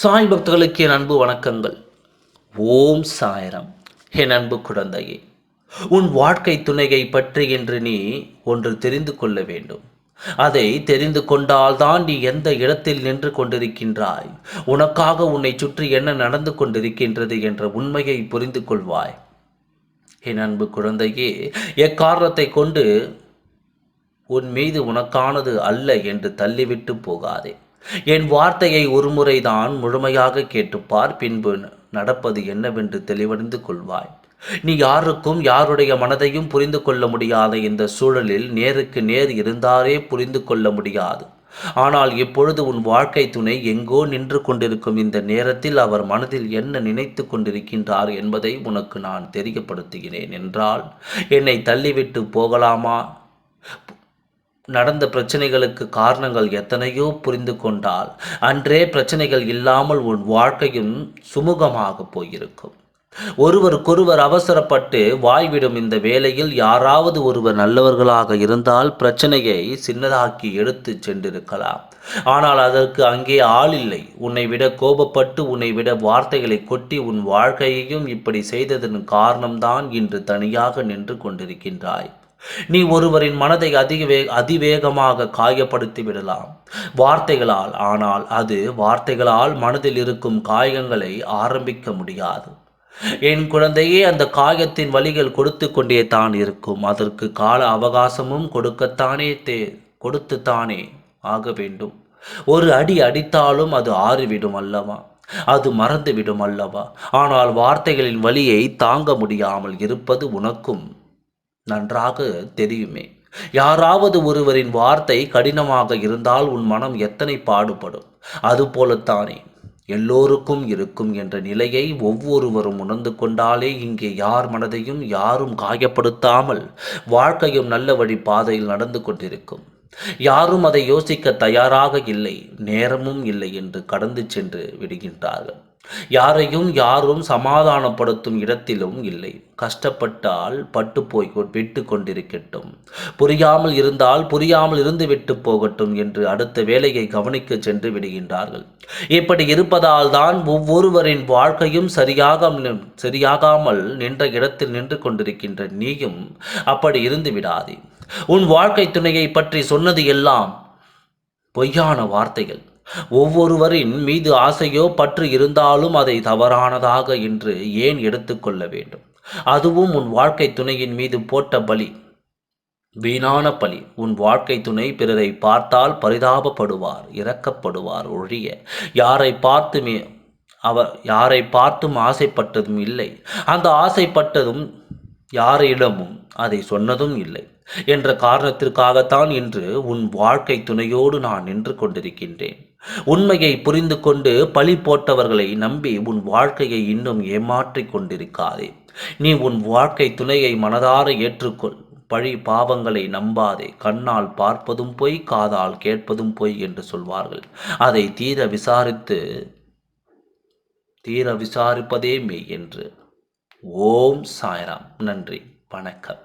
சாய் பக்தர்களுக்கு என் அன்பு வணக்கங்கள். ஓம் சாயரம். என் அன்பு குழந்தையே உன் வாழ்க்கை துணையை பற்றி என்று நீ ஒன்று தெரிந்து கொள்ள வேண்டும். அதை தெரிந்து கொண்டால்தான் நீ எந்த இடத்தில் நின்று கொண்டிருக்கின்றாய்? உனக்காக உன்னை சுற்றி என்ன நடந்து கொண்டிருக்கின்றது என்ற உண்மையை புரிந்து கொள்வாய். என் அன்பு குழந்தையே எக்காரணத்தை கொண்டு உன் மீது உனக்கானது அல்ல என்று தள்ளிவிட்டு போகாதே. என் வார்த்தையை ஒருமுறைதான் முழுமையாக கேட்டுப்பார் பின்பு நடப்பது என்னவென்று தெளிவடைந்து கொள்வாய். நீ யாருக்கும் யாருடைய மனதையும் புரிந்து கொள்ள முடியாத இந்த சூழலில் நேருக்கு நேர் இருந்தாரே புரிந்து கொள்ள முடியாது. ஆனால் இப்பொழுது உன் வாழ்க்கை துணை எங்கோ நின்று கொண்டிருக்கும் இந்த நேரத்தில் அவர் மனதில் என்ன நினைத்து கொண்டிருக்கின்றார் என்பதை உனக்கு நான் தெரியப்படுத்துகிறேன் என்றால் என்னை தள்ளிவிட்டு போகலாமா? நடந்த பிரச்சனைகளுக்கு காரணங்கள் எத்தனையோ புரிந்து கொண்டால் அன்றே பிரச்சனைகள் இல்லாமல் உன் வாழ்க்கையும் சுமூகமாக போயிருக்கும். ஒருவருக்கொருவர் அவசரப்பட்டு வாய்விடும் இந்த வேளையில் யாராவது ஒருவர் நல்லவர்களாக இருந்தால் பிரச்சனையை சின்னதாக்கி எடுத்து சென்றிருக்கலாம். ஆனால் அதற்கு அங்கே ஆள் இல்லை. உன்னை விட கோபப்பட்டு உன்னை விட வார்த்தைகளை கொட்டி உன் வாழ்க்கையையும் இப்படி செய்ததன் காரணம்தான் இன்று தனியாக நின்று கொண்டிருக்கின்றாய். நீ ஒருவரின் மனதை அதிக வே அதிவேகமாக காயப்படுத்தி விடலாம். வார்த்தைகளால் ஆனால் அது வார்த்தைகளால் மனதில் இருக்கும் காயங்களை ஆரம்பிக்க முடியாது. என் குழந்தையே அந்த காயத்தின் வழிகள் கொடுத்து கொண்டே தான் இருக்கும். அதற்கு கால அவகாசமும் கொடுக்கத்தானே தே கொடுத்துத்தானே ஆக வேண்டும். ஒரு அடி அடித்தாலும் அது ஆறிவிடும் அல்லவா? அது மறந்துவிடும் அல்லவா? ஆனால் வார்த்தைகளின் வழியை தாங்க முடியாமல் இருப்பது உனக்கும் நன்றாக தெரியுமே. யாராவது ஒருவரின் வார்த்தை கடினமாக இருந்தால் உன் மனம் எத்தனை பாடுபடும்? அதுபோலத்தானே எல்லோருக்கும் இருக்கும் என்ற நிலையை ஒவ்வொருவரும் உணர்ந்து கொண்டாலே இங்கே யார் மனதையும் யாரும் காயப்படுத்தாமல் வாழ்க்கையும் நல்ல வழி பாதையில் நடந்து கொண்டிருக்கும். யாரும் அதை யோசிக்க தயாராக இல்லை நேரமும் இல்லை என்று கடந்து சென்று விடுகின்றார்கள். யாரையும் யாரும் சமாதானப்படுத்தும் இடத்திலும் இல்லை. கஷ்டப்பட்டால் பட்டு போய் விட்டு கொண்டிருக்கட்டும். புரியாமல் இருந்தால் புரியாமல் இருந்து விட்டு போகட்டும் என்று அடுத்த வேலையை கவனிக்க சென்று விடுகின்றார்கள். இப்படி இருப்பதால் தான் ஒவ்வொருவரின் வாழ்க்கையும் சரியாக சரியாகாமல் நின்ற இடத்தில் நின்று கொண்டிருக்கின்ற நீயும் அப்படி இருந்து விடாதே. உன் வாழ்க்கை துணையை பற்றி சொன்னது எல்லாம் பொய்யான வார்த்தைகள். ஒவ்வொருவரின் மீது ஆசையோ பற்று இருந்தாலும் அதை தவறானதாக என்று ஏன் எடுத்துக்கொள்ள வேண்டும்? அதுவும் உன் வாழ்க்கை துணையின் மீது போட்ட பலி. வீணான பலி. உன் வாழ்க்கை துணை பிறரை பார்த்தால் பரிதாபப்படுவார் இறக்கப்படுவார் ஒழிய யாரை பார்த்துமே அவர் யாரை பார்த்தும் ஆசைப்பட்டதும் இல்லை. அந்த ஆசைப்பட்டதும் யாரிடமும் அதை சொன்னதும் இல்லை. என்ற காரணத்திற்காகத்தான் இன்று உன் வாழ்க்கை துணையோடு நான் நின்று கொண்டிருக்கின்றேன். உண்மையை புரிந்து கொண்டு பழி போட்டவர்களை நம்பி உன் வாழ்க்கையை இன்னும் ஏமாற்றிக் கொண்டிருக்காதே. நீ உன் வாழ்க்கை துணையை மனதார ஏற்றுக்கொள். பழி பாவங்களை நம்பாதே. கண்ணால் பார்ப்பதும் பொய் காதால் கேட்பதும் பொய் என்று சொல்வார்கள். அதை தீர விசாரித்து தீர விசாரிப்பதே மெய் என்று. ஓம் சாய்ராம். நன்றி. வணக்கம்.